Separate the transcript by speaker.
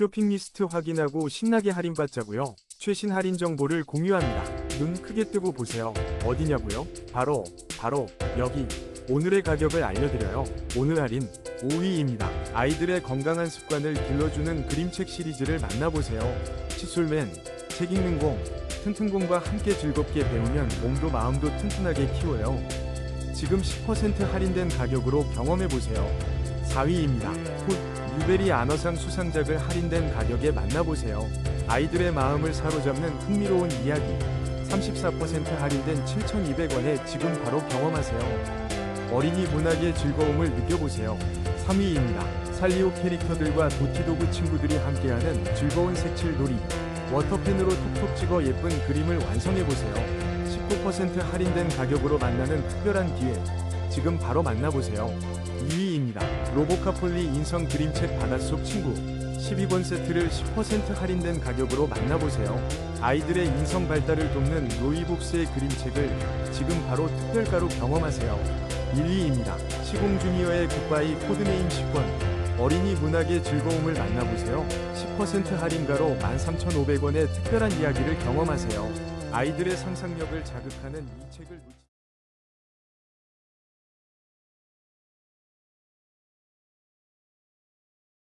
Speaker 1: 쇼핑 리스트 확인하고 신나게 할인받자고요. 최신 할인 정보를 공유합니다. 눈 크게 뜨고 보세요. 어디냐고요? 바로 바로 여기. 오늘의 가격을 알려드려요. 오늘 할인 5위입니다. 아이들의 건강한 습관을 길러주는 그림책 시리즈를 만나보세요. 칫솔맨, 책 읽는 공, 튼튼공과 함께 즐겁게 배우면 몸도 마음도 튼튼하게 키워요. 지금 10% 할인된 가격으로 경험해보세요. 4위입니다. 훗, 유베리 안어상 수상작을 할인된 가격에 만나보세요. 아이들의 마음을 사로잡는 흥미로운 이야기. 34% 할인된 7,200원에 지금 바로 경험하세요. 어린이 문학의 즐거움을 느껴보세요. 3위입니다. 살리오 캐릭터들과 도티도구 친구들이 함께하는 즐거운 색칠 놀이. 워터펜으로 톡톡 찍어 예쁜 그림을 완성해보세요. 19% 할인된 가격으로 만나는 특별한 기회. 지금 바로 만나보세요. 2위입니다. 로보카폴리 인성 그림책 바닷속 친구. 12권 세트를 10% 할인된 가격으로 만나보세요. 아이들의 인성 발달을 돕는 로이북스의 그림책을 지금 바로 특별가로 경험하세요. 1위입니다. 시공 주니어의 굿바이 코드네임 10권. 어린이 문학의 즐거움을 만나보세요. 10% 할인가로 13,500원의 특별한 이야기를 경험하세요. 아이들의 상상력을 자극하는 이 책을 놓치...